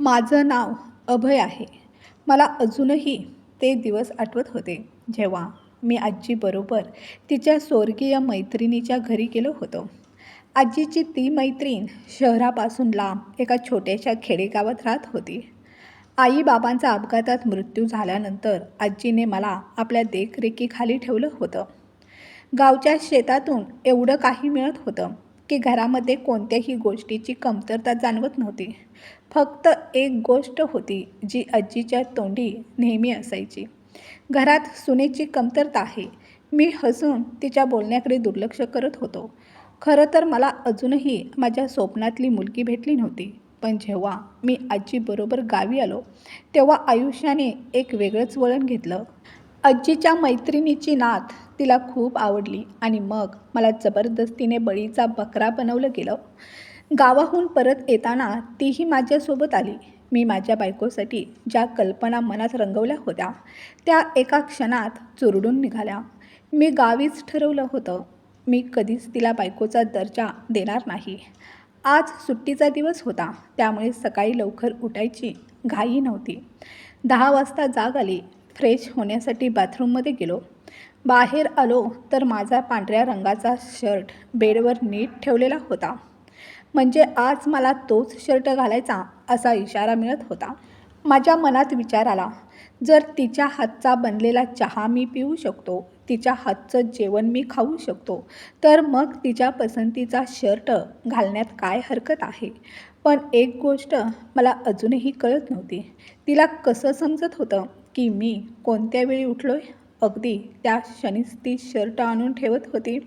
माझं नाव अभय आहे. मला अजूनही ते दिवस आठवत होते जेव्हा मी आजीबरोबर तिच्या स्वर्गीय मैत्रिणीच्या घरी गेलो होतो. आजीची ती मैत्रीण शहरापासून लांब एका छोट्याशा खेडेगावात राहत होती. आईबाबांचा अपघातात मृत्यू झाल्यानंतर आजीने मला आपल्या देखरेखीखाली ठेवलं होतं. गावच्या शेतातून एवढं काही मिळत होतं. की घरामध्ये कोणत्याही गोष्टीची कमतरता जाणवत नव्हती. फक्त एक गोष्ट होती जी आजीच्या तोंडी नेहमी असायची. घरात सुनेची कमतरता आहे. मी हसून तिच्या बोलण्याकडे दुर्लक्ष करत होतो. खरं तर मला अजूनही माझ्या स्वप्नातली मुलगी भेटली नव्हती. पण जेव्हा मी आजीबरोबर गावी आलो तेव्हा आयुष्याने एक वेगळंच वळण घेतलं. आजीच्या मैत्रिणीची नात तिला खूप आवडली आणि मग मला जबरदस्तीने बळीचा बकरा बनवलं गेलं. गावाहून परत येताना तीही माझ्यासोबत आली. मी माझ्या बायकोसाठी ज्या कल्पना मनात रंगवल्या होत्या त्या एका क्षणात चुरडून निघाल्या. मी गावीच ठरवलं होतं. मी कधीच तिला बायकोचा दर्जा देणार नाही. आज सुट्टीचा दिवस होता त्यामुळे सकाळी लवकर उठायची घाई नव्हती. दहा वाजता जाग आली. फ्रेश होण्यासाठी बाथरूममध्ये गेलो. बाहेर आलो तर माझा पांढऱ्या रंगाचा शर्ट बेडवर नीट ठेवलेला होता. म्हणजे आज मला तोच शर्ट घालायचा असा इशारा मिळत होता. माझ्या मनात विचार आला जर तिच्या हातचा बनलेला चहा मी पिऊ शकतो तिच्या हातचं जेवण मी खाऊ शकतो तर मग तिच्या पसंतीचा शर्ट घालण्यात काय हरकत आहे? पण एक गोष्ट मला अजूनही कळत नव्हती. तिला कसं समजत होतं? की मी कोणत्या वेळी उठलो आहे अगदी त्या क्षणीच ती शर्ट आणून ठेवत होती.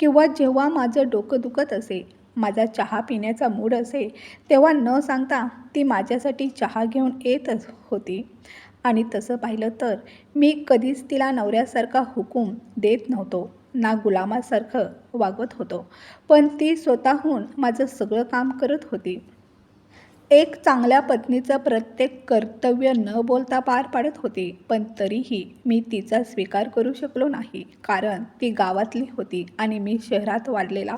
किंवा जेव्हा माझं डोकं दुखत असे माझा चहा पिण्याचा मूड असे तेव्हा न सांगता ती माझ्यासाठी चहा घेऊन येतच होती. आणि तसं पाहिलं तर मी कधीच तिला नवऱ्यासारखा हुकूम देत नव्हतो ना गुलामासारखं वागवत होतो. पण ती स्वतःहून माझं सगळं काम करत होती. एक चांगल्या पत्नीचं प्रत्येक कर्तव्य न बोलता पार पाडत होती पण तरीही मी तिचा स्वीकार करू शकलो नाही. कारण ती गावातली होती आणि मी शहरात वाढलेला.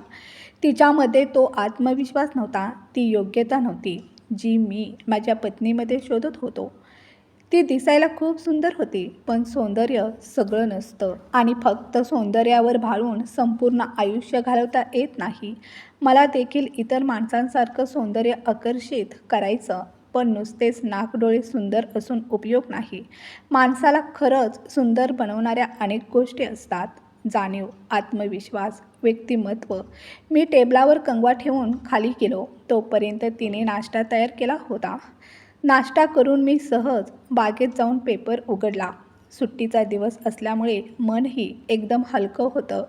तिच्यामध्ये तो आत्मविश्वास नव्हता ती योग्यता नव्हती जी मी माझ्या पत्नीमध्ये शोधत होतो. ती दिसायला खूप सुंदर होती पण सौंदर्य सगळं नसतं. आणि फक्त सौंदर्यावर भाळून संपूर्ण आयुष्य घालवता येत नाही. मला देखील इतर माणसांसारखं सौंदर्य आकर्षित करायचं पण नुसतेच नाकडोळे सुंदर असून उपयोग नाही. माणसाला खरंच सुंदर बनवणाऱ्या अनेक गोष्टी असतात. जाणीव आत्मविश्वास व्यक्तिमत्व. मी टेबलावर कंगवा ठेवून खाली गेलो. तोपर्यंत तिने नाश्ता तयार केला होता. नाश्ता करून मी सहज बागेत जाऊन पेपर उघडला. सुट्टीचा दिवस असल्यामुळे मनही एकदम हलकं होतं.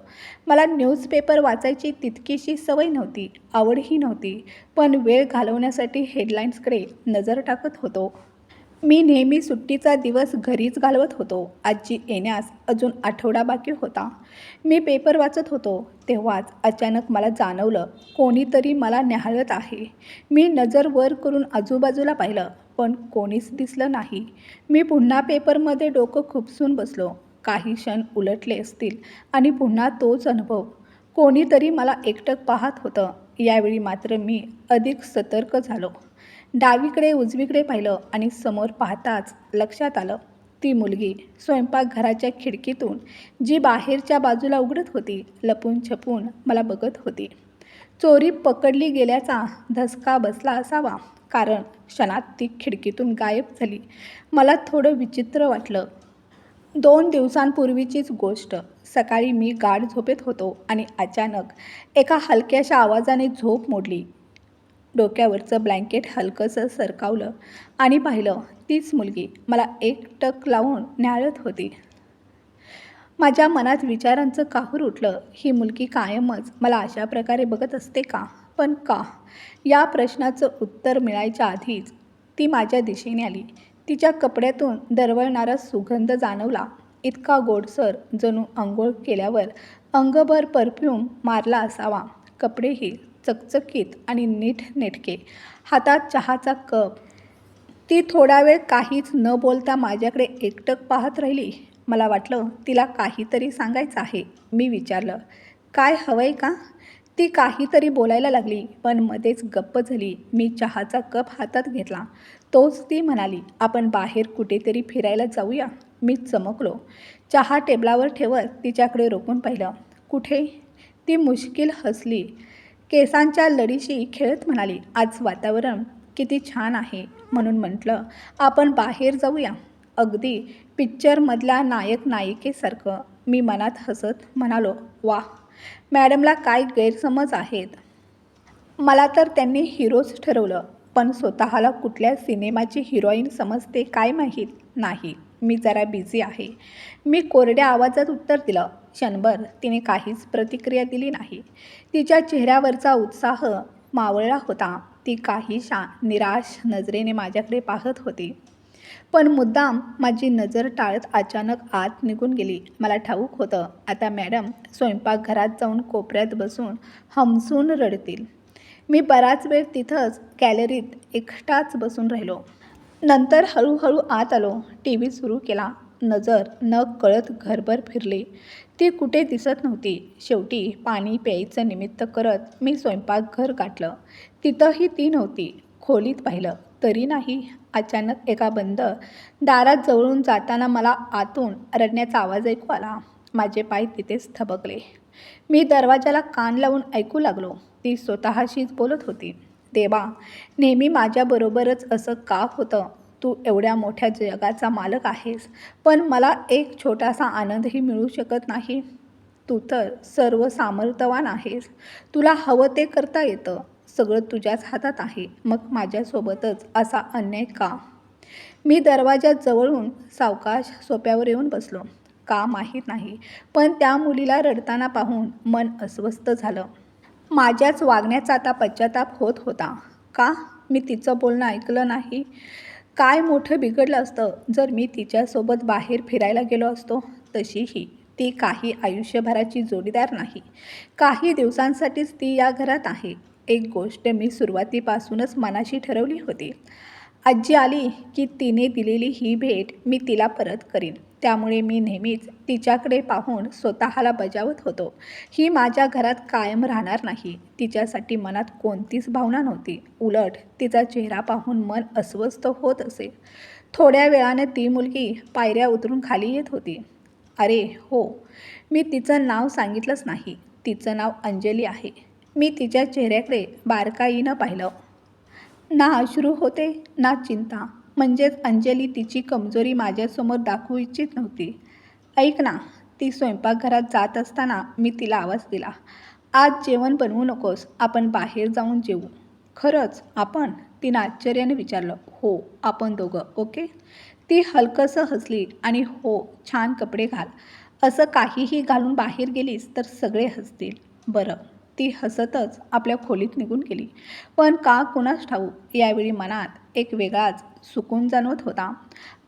मला न्यूजपेपर वाचायची तितकीशी सवय नव्हती आवडही नव्हती पण वेळ घालवण्यासाठी हेडलाईन्सकडे नजर टाकत होतो. मी नेहमी सुट्टीचा दिवस घरीच घालवत होतो. आजी येण्यास अजून आठवडा बाकी होता. मी पेपर वाचत होतो. तेव्हाच अचानक मला जाणवलं कोणीतरी मला न्याहाळत आहे. मी नजर वर करून आजूबाजूला पाहिलं. पण कोणीच दिसलं नाही. मी पुन्हा पेपरमध्ये डोकं खुपसून बसलो. काही क्षण उलटले असतील आणि पुन्हा तोच अनुभव. कोणीतरी मला एकटक पाहत होतं. यावेळी मात्र मी अधिक सतर्क झालो. डावीकडे उजवीकडे पाहिलं आणि समोर पाहताच लक्षात आलं. ती मुलगी स्वयंपाकघराच्या खिडकीतून जी बाहेरच्या बाजूला उघडत होती लपून छपून मला बघत होती. चोरी पकडली गेल्याचा धसका बसला असावा. कारण क्षणात ती खिडकीतून गायब झाली. मला थोडं विचित्र वाटलं. दोन दिवसांपूर्वीचीच गोष्ट. सकाळी मी गाढ झोपेत होतो आणि अचानक एका हलक्याशा आवाजाने झोप मोडली. डोक्यावरचं ब्लँकेट हलकंसं सरकावलं आणि पाहिलं तीच मुलगी मला एक टक लावून न्याळत होती. माझ्या मनात विचारांचं काहूर उठलं ही मुलगी कायमच मला अशा प्रकारे बघत असते का? पण का? या प्रश्नाचं उत्तर मिळायच्या आधीच ती माझ्या दिशेने आली. तिच्या कपड्यातून दरवळणारा सुगंध जाणवला. इतका गोडसर जणू आंघोळ केल्यावर अंगभर परफ्यूम मारला असावा. कपडेही चकचकीत आणि नीट नेटके. हातात चहाचा कप. ती थोडा वेळ काहीच न बोलता माझ्याकडे एकटक पाहत राहिली. मला वाटलं तिला काहीतरी सांगायचं आहे. मी विचारलं काय हवंय का? ती काहीतरी बोलायला लागली पण मध्येच गप्प झाली. मी चहाचा कप हातात घेतला. तोच ती म्हणाली आपण बाहेर कुठेतरी फिरायला जाऊया. मी चमकलो. चहा टेबलावर ठेवत तिच्याकडे रोखून पाहिलं. कुठे? ती मुश्किल हसली. केसांच्या लढीशी खेळत म्हणाली आज वातावरण किती छान आहे म्हणून म्हटलं. आपण बाहेर जाऊया. अगदी पिक्चरमधल्या नायक नायिकेसारखं मी मनात हसत म्हणालो वा मॅडमला काय गैरसमज आहेत. मला तर त्यांनी हिरोच ठरवलं पण स्वतःला कुठल्या सिनेमाची हिरोईन समजते काय माहीत नाही. मी जरा बिझी आहे. मी कोरड्या आवाजात उत्तर दिलं क्षणभर तिने काहीच प्रतिक्रिया दिली नाही. तिच्या चेहऱ्यावरचा उत्साह मावळला होता. ती काही शा निराश नजरेने माझ्याकडे पाहत होती. पण मुद्दाम माझी नजर टाळत अचानक आत निघून गेली. मला ठाऊक होतं आता मॅडम स्वयंपाकघरात जाऊन कोपऱ्यात बसून हमसून रडतील. मी बराच वेळ तिथंच गॅलरीत एकटाच बसून राहिलो. नंतर हळूहळू आत आलो. टी व्ही सुरू केला. नजर न कळत घरभर फिरली. ती कुठे दिसत नव्हती. शेवटी पाणी प्यायचं निमित्त करत मी स्वयंपाकघर गाठलं. तिथंही ती नव्हती. खोलीत पाहिलं. तरी नाही. अचानक एका बंद दारात जवळून जाताना मला आतून रडण्याचा आवाज ऐकू आला. माझे पाय तिथेच थबकले. मी दरवाजाला कान लावून ऐकू लागलो. ती स्वतःशीच बोलत होती. देवा नेहमी माझ्याबरोबरच असं का होतं? तू एवढ्या मोठ्या जगाचा मालक आहेस पण मला एक छोटासा आनंदही मिळू शकत नाही. तू तर सर्व सामर्थ्यवान आहेस. तुला हवं ते करता येतं. सगळं तुझ्याच हातात आहे. मग माझ्यासोबतच असा अन्याय का? मी दरवाजा जवळून सावकाश सोप्यावर येऊन बसलो. का माहीत नाही. पण त्या मुलीला रडताना पाहून मन अस्वस्थ झालं. माझ्याच वागण्याचा आता पश्चाताप होत होता. का? मी तिचं बोलणं ऐकलं नाही. काय मोठं बिघडलं असतं जर मी तिच्यासोबत बाहेर फिरायला गेलो असतो? तशीही. ती काही आयुष्यभराची जोडीदार नाही. काही दिवसांसाठीच ती या घरात आहे. एक गोष्ट मी सुरुवातीपासूनच मनाशी ठरवली होती. आजी आली की तिने दिलेली ही भेट मी तिला परत करीन. त्यामुळे मी नेहमीच तिच्याकडे पाहून स्वतःला बजावत होतो. ही माझ्या घरात कायम राहणार नाही. तिच्यासाठी मनात कोणतीच भावना नव्हती. उलट तिचा चेहरा पाहून मन अस्वस्थ होत असे. थोड्या वेळाने ती मुलगी पायऱ्या उतरून खाली येत होती. अरे हो. मी तिचं नाव सांगितलंच नाही. तिचं नाव अंजली आहे. मी तिच्या चेहऱ्याकडे बारकाईनं पाहिलं. ना अश्रू होते ना चिंता. म्हणजेच अंजली तिची कमजोरी माझ्यासमोर दाखवू इच्छित नव्हती. ऐक ना ती स्वयंपाकघरात जात असताना मी तिला आवाज दिला. आज जेवण बनवू नकोस आपण बाहेर जाऊन जेवू. खरंच आपण? तिनं आश्चर्याने विचारलं. हो आपण दोघं ओके? ती हलकंसं हसली आणि हो छान कपडे घाल. असं काहीही घालून बाहेर गेलीस तर सगळे हसतील. बरं. ती हसतच आपल्या खोलीत निघून गेली. पण का कुणास ठाऊ यावेळी मनात एक वेगळाच सुकून जाणवत होता.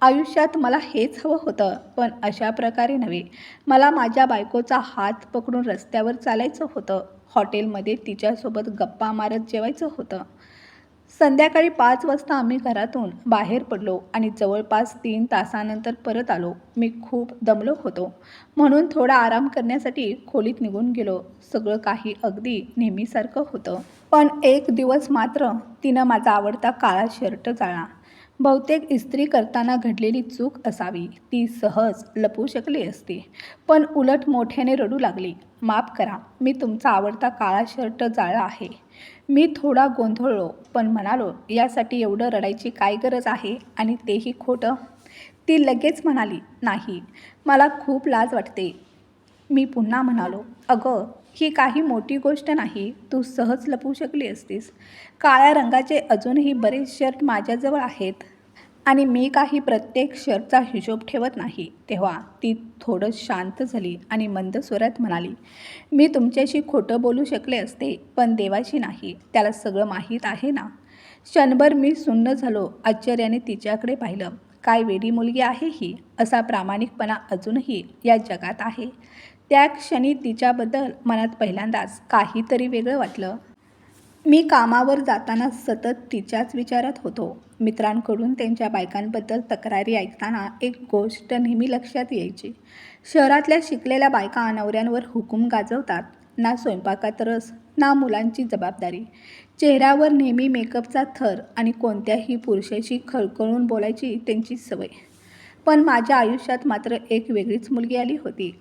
आयुष्यात मला हेच हवं होतं पण अशा प्रकारे नव्हे. मला माझ्या बायकोचा हात पकडून रस्त्यावर चालायचं होतं. हॉटेलमध्ये तिच्यासोबत गप्पा मारत जेवायचं होतं. संध्याकाळी पाच वाजता आम्ही घरातून बाहेर पडलो आणि जवळपास तीन तासानंतर परत आलो. मी खूप दमलो होतो. म्हणून थोडा आराम करण्यासाठी खोलीत निघून गेलो. सगळं काही अगदी नेहमीसारखं होतं. पण एक दिवस मात्र तिनं माझा आवडता काळा शर्ट जाळला. बहुतेक इस्त्री करताना घडलेली चूक असावी. ती सहज लपवू शकली असती. पण उलट मोठ्याने रडू लागली. माफ करा मी तुमचा आवडता काळा शर्ट जाळला आहे. मी थोडा गोंधळलो पण म्हणालो यासाठी एवढं रडायची काय गरज आहे? आणि तेही खोटं. ती लगेच म्हणाली नाही मला खूप लाज वाटते. मी पुन्हा म्हणालो अगं ही काही मोठी गोष्ट नाही तू सहज लपवू शकली असतीस. काळ्या रंगाचे अजूनही बरेच शर्ट माझ्याजवळ आहेत. आणि मी काही प्रत्येक शरचा हिशोब ठेवत नाही. तेव्हा ती थोडं शांत झाली आणि मंद स्वरात म्हणाली मी तुमच्याशी खोटं बोलू शकले असते पण देवाशी नाही. त्याला सगळं माहीत आहे ना क्षणभर मी सुन्न झालो आश्चर्याने तिच्याकडे पाहिलं. काय वेडी मुलगी आहे ही? असा प्रामाणिकपणा अजूनही या जगात आहे त्या क्षणी तिच्याबद्दल मनात पहिल्यांदाच काहीतरी वेगळं वाटलं. मी कामावर जाताना सतत तिच्याच विचारात होतो. मित्रांकडून त्यांच्या बायकांबद्दल तक्रारी ऐकताना एक गोष्ट नेहमी लक्षात यायची. शहरातल्या शिकलेल्या बायका नवऱ्यांवर हुकूम गाजवतात. ना स्वयंपाकात रस ना मुलांची जबाबदारी. चेहऱ्यावर नेहमी मेकअपचा थर आणि कोणत्याही पुरुषाशी खळखळून बोलायची त्यांची सवय. पण माझ्या आयुष्यात मात्र एक वेगळीच मुलगी आली होती.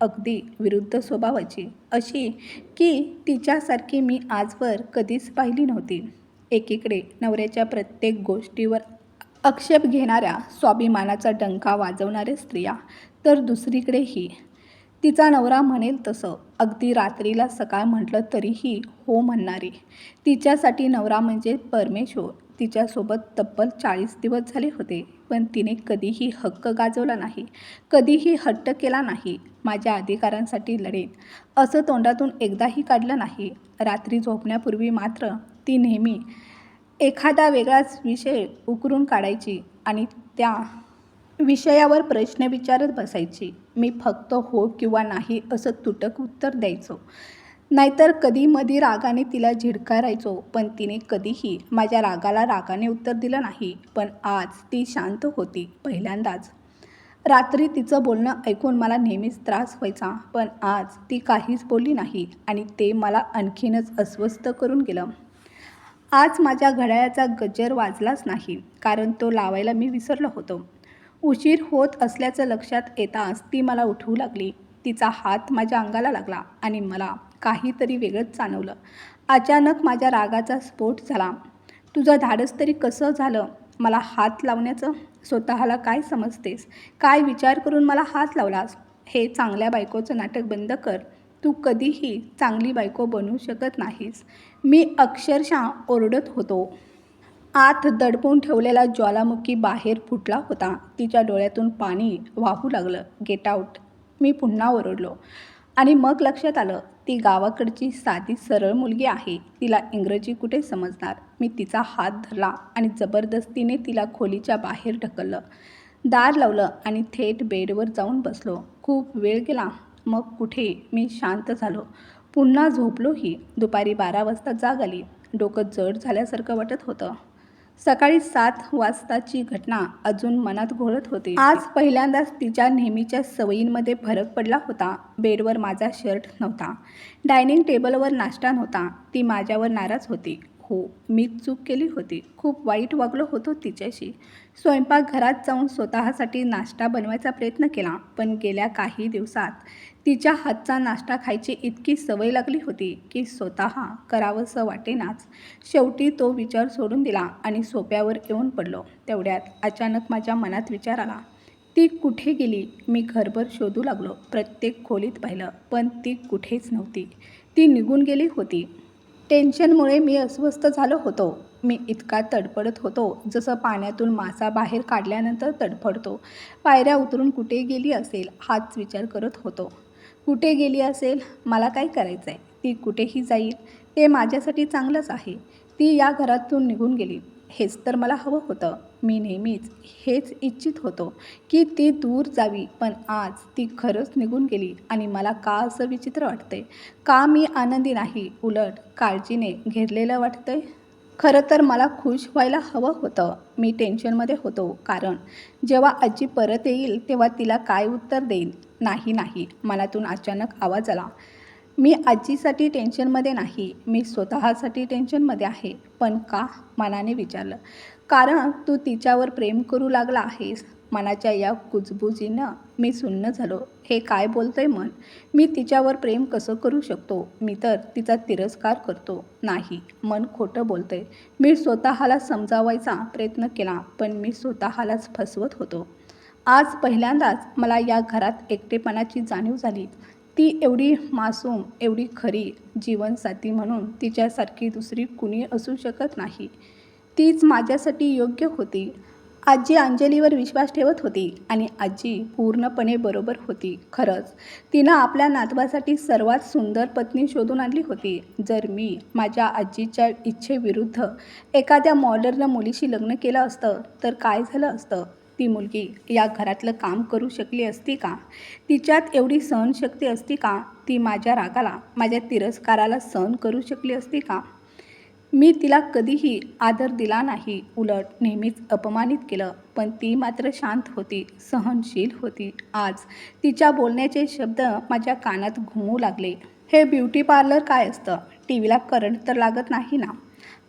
अगदी विरुद्ध स्वभावाची अशी की तिच्यासारखी मी आजवर कधीच पाहिली नव्हती. एकीकडे नवऱ्याच्या प्रत्येक गोष्टीवर आक्षेप घेणाऱ्या स्वाभिमानाचा डंका वाजवणाऱ्या स्त्रिया तर दुसरीकडेही. तिचा नवरा म्हणेल तसं अगदी रात्रीला सकाळ म्हटलं तरीही हो म्हणणारी. तिच्यासाठी नवरा म्हणजे परमेश्वर. तिच्यासोबत तब्बल चाळीस दिवस झाले होते पण तिने कधीही हक्क गाजवला नाही कधीही हट्ट केला नाही माझ्या अधिकारांसाठी लढेन. असं तोंडातून एकदाही काढलं नाही. रात्री झोपण्यापूर्वी मात्र ती नेहमी एखादा वेगळाच विषय उकरून काढायची आणि त्या विषयावर प्रश्न विचारत बसायची. मी फक्त हो किंवा नाही असं तुटक उत्तर द्यायचो. नाहीतर कधी मधी रागाने तिला झिडकारायचो पण तिने कधीही माझ्या रागाला रागाने उत्तर दिलं नाही पण आज ती शांत होती पहिल्यांदाच. रात्री तिचं बोलणं ऐकून मला नेहमीच त्रास व्हायचा पण आज ती काहीच बोलली नाही आणि ते मला आणखीनच अस्वस्थ करून गेलं. आज माझ्या घड्याळाचा गजर वाजलाच नाही कारण तो लावायला मी विसरलो होतो. उशीर होत असल्याचं लक्षात येताच ती मला उठवू लागली. तिचा हात माझ्या अंगाला लागला आणि मला काहीतरी वेगळंच जाणवलं. अचानक माझ्या रागाचा स्फोट झाला. तुझं धाडस तरी कसं झालं? मला हात लावण्याचं स्वतःला काय समजतेस? काय विचार करून मला हात लावलास? हे चांगल्या बायकोचं नाटक बंद कर. तू कधीही चांगली बायको बनू शकत नाहीस. मी अक्षरशः ओरडत होतो. आत दडपून ठेवलेला ज्वालामुखी बाहेर फुटला होता. तिच्या डोळ्यातून पाणी वाहू लागलं. गेट आऊट मी पुन्हा ओरडलो. आणि मग लक्षात आलं ती गावाकडची साधी सरळ मुलगी आहे. तिला इंग्रजी कुठे समजणार? मी तिचा हात धरला आणि जबरदस्तीने तिला खोलीच्या बाहेर ढकललं. दार लावलं आणि थेट बेडवर जाऊन बसलो. खूप वेळ गेला. मग कुठे? मी शांत झालो. पुन्हा झोपलोही. दुपारी बारा वाजता जाग आली. डोकं जड झाल्यासारखं वाटत होतं. सकाळी सात वाजताची घटना अजून मनात घोळत होती. आज पहिल्यांदाच तिच्या नेहमीच्या सवयींमध्ये फरक पडला होता. बेडवर माझा शर्ट नव्हता. डायनिंग टेबलवर नाश्ता नव्हता. ती माझ्यावर नाराज होती. हो मी चूक केली होती. खूप वाईट वागलो होतो तिच्याशी. स्वयंपाकघरात जाऊन स्वतःसाठी नाश्ता बनवायचा प्रयत्न केला पण गेल्या काही दिवसात तिच्या हातचा नाश्ता खायची इतकी सवय लागली होती की स्वतः करावंसं वाटेनाच. शेवटी तो विचार सोडून दिला आणि सोप्यावर येऊन पडलो. तेवढ्यात अचानक माझ्या मनात विचार आला. ती कुठे गेली? मी घरभर शोधू लागलो. प्रत्येक खोलीत पाहिलं पण ती कुठेच नव्हती. ती निघून गेली होती. टेन्शनमुळे मी अस्वस्थ झालो होतो. मी इतका तडफडत होतो जसं पाण्यातून मासा बाहेर काढल्यानंतर तडफडतो. पायऱ्या उतरून कुठे गेली असेल हाच विचार करत होतो. कुठे गेली असेल मला काय करायचं आहे ती कुठेही जाईल. ते माझ्यासाठी चांगलंच आहे. ती या घरातून निघून गेली. हेच तर मला हवं होतं. मी नेहमीच हेच इच्छित होतो की ती दूर जावी पण आज ती खरंच निघून गेली आणि मला का असं विचित्र वाटते का मी आनंदी नाही? उलट काळजीने घेरलेलं वाटतंय? खरं तर मला खुश व्हायला हवं होतं. मी टेन्शनमध्ये होतो कारण जेव्हा आजी परत येईल तेव्हा तिला काय उत्तर देईल नाही नाही. मनातून अचानक आवाज आला. मी आजीसाठी टेन्शनमध्ये नाही मी स्वतःसाठी टेन्शनमध्ये आहे. पण का? मनाने विचारलं. कारण तू तिच्यावर प्रेम करू लागला आहेस. मनाच्या या कुजबुजीनं मी सुन्न झालो. हे काय बोलतंय मन मी तिच्यावर प्रेम कसं करू शकतो? मी तर तिचा तिरस्कार करतो. नाही मन खोटं बोलतंय. मी स्वतःला समजावायचा प्रयत्न केला पण मी स्वतःलाच फसवत होतो. आज पहिल्यांदाच मला या घरात एकटेपणाची जाणीव झाली. ती एवढी मासूम एवढी खरी जीवनसाथी म्हणून तिच्यासारखी दुसरी कुणी असू शकत नाही. तीच माझ्यासाठी योग्य होती. आजी अंजलीवर विश्वास ठेवत होती आणि आजी पूर्णपणे बरोबर होती. खरंच तिनं आपल्या नातवासाठी सर्वात सुंदर पत्नी शोधून आणली होती. जर मी माझ्या आजीच्या इच्छेविरुद्ध एखाद्या मॉडर्न मुलीशी लग्न केलं असतं तर काय झालं असतं? ती मुलगी या घरातलं काम करू शकली असती का? तिच्यात एवढी सहनशक्ती असती का? ती माझ्या रागाला माझ्या तिरस्काराला सहन करू शकली असती का? मी तिला कधीही आदर दिला नाही. उलट नेहमीच अपमानित केलं पण ती मात्र शांत होती सहनशील होती. आज तिच्या बोलण्याचे शब्द माझ्या कानात घुमू लागले. हे ब्युटी पार्लर काय असतं? टी व्हीला करंट तर लागत नाही ना?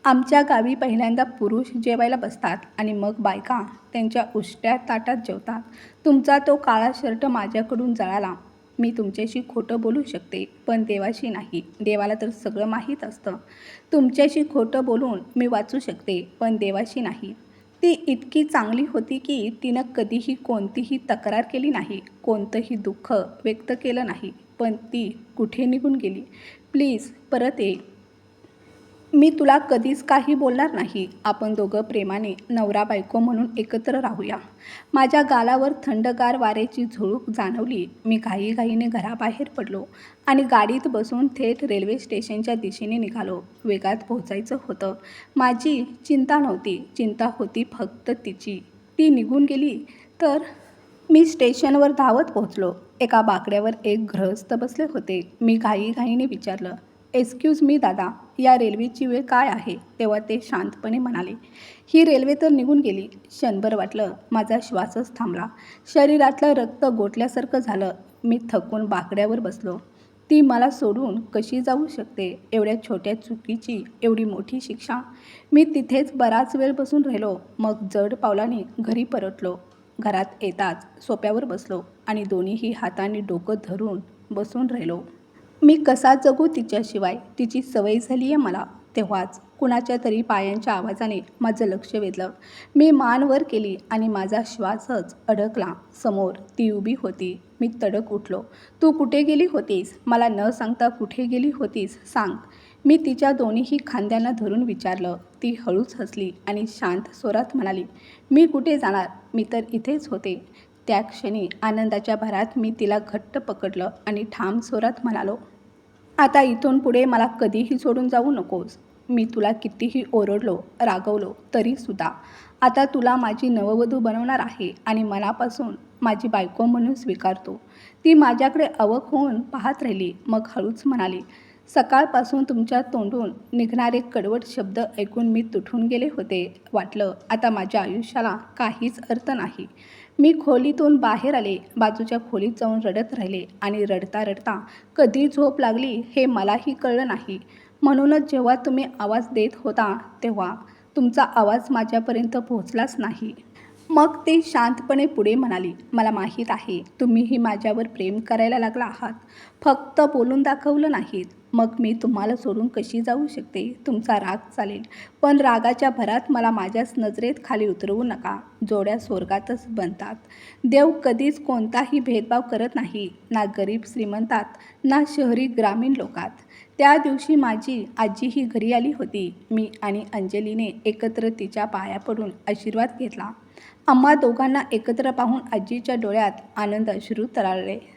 आमच्या गावी पहिल्यांदा पुरुष जेवायला बसतात आणि मग बायका त्यांच्या उष्ट्या ताटात जेवतात. तुमचा तो काळा शर्ट माझ्याकडून जळाला. मी तुमच्याशी खोटं बोलू शकते पण देवाशी नाही. देवाला तर सगळं माहीत असतं. तुमच्याशी खोटं बोलून मी वाचू शकते पण देवाशी नाही. ती इतकी चांगली होती की तिनं कधीही कोणतीही तक्रार केली नाही कोणतंही दुःख व्यक्त केलं नाही पण ती कुठे निघून गेली? प्लीज परत ये. मी तुला कधीच काही बोलणार नाही. आपण दोघं प्रेमाने नवरा बायको म्हणून एकत्र राहूया. माझ्या गालावर थंडगार वाऱ्याची झुळूक जाणवली. मी घाईघाईने घराबाहेर पडलो आणि गाडीत बसून थेट रेल्वे स्टेशनच्या दिशेने निघालो. वेगात पोहोचायचं होतं. माझी चिंता नव्हती. चिंता होती फक्त तिची. ती निघून गेली तर मी स्टेशनवर धावत पोहोचलो. एका बाकड्यावर एक गृहस्थ बसले होते. मी घाईघाईने विचारलं एक्सक्यूज मी दादा या रेल्वेची वेळ काय आहे? तेव्हा ते शांतपणे म्हणाले. ही रेल्वे तर निघून गेली. क्षणभर वाटलं माझा श्वासच थांबला. शरीरातलं रक्त गोठल्यासारखं झालं. मी थकून बाकड्यावर बसलो. ती मला सोडून कशी जाऊ शकते? एवढ्या छोट्या चुकीची एवढी मोठी शिक्षा? मी तिथेच बराच वेळ बसून राहिलो. मग जड पावलाने घरी परतलो. घरात येताच सोप्यावर बसलो आणि दोन्हीही हाताने डोकं धरून बसून राहिलो. मी कसा जगू तिच्याशिवाय? तिची सवय झाली आहे मला. तेव्हाच कुणाच्या तरी पायांच्या आवाजाने माझं लक्ष वेधलं. मी मान वर केली आणि माझा श्वासच अडकला. समोर ती उभी होती. मी तडक उठलो. तू कुठे गेली होतीस? मला न सांगता कुठे गेली होतीस? सांग. मी तिच्या दोन्हीही खांद्यांना धरून विचारलं. ती हळूच हसली आणि शांत स्वरात म्हणाली मी कुठे जाणार? मी तर इथेच होते. त्या क्षणी आनंदाच्या भरात मी तिला घट्ट पकडलं आणि ठाम स्वरात म्हणालो आता इथून पुढे मला कधीही सोडून जाऊ नकोस. मी तुला कितीही ओरडलो रागवलो तरीसुद्धा आता तुला माझी नववधू बनवणार आहे आणि मनापासून माझी बायको म्हणून स्वीकारतो. ती माझ्याकडे अवक होऊन पाहत राहिली. मग हळूच म्हणाली सकाळपासून तुमच्या तोंडून निघणारे कडवट शब्द ऐकून मी तुटून गेले होते. वाटलं आता माझ्या आयुष्याला काहीच अर्थ नाही. मी खोलीतून बाहेर आले बाजूच्या खोलीत जाऊन रडत राहिले आणि रडता रडता कधी झोप लागली हे मलाही कळलं नाही. म्हणूनच जेव्हा तुम्ही आवाज देत होता तेव्हा तुमचा आवाज माझ्यापर्यंत पोहोचलाच नाही. मग ते शांतपणे पुढे म्हणाली मला माहीत आहे तुम्हीही माझ्यावर प्रेम करायला लागला आहात. फक्त बोलून दाखवलं नाहीत. मग मी तुम्हाला सोडून कशी जाऊ शकते? तुमचा राग चालेल. पण रागाच्या भरात मला माझ्याच नजरेत खाली उतरवू नका. जोड्या स्वर्गातच बनतात. देव कधीच कोणताही भेदभाव करत नाही. ना गरीब श्रीमंतात ना शहरी ग्रामीण लोकात. त्या दिवशी माझी आजीही घरी आली होती. मी आणि अंजलीने एकत्र तिच्या पाया पडून आशीर्वाद घेतला. आम्हा दोघांना एकत्र पाहून आजीच्या डोळ्यात आनंद अश्रू तराळले.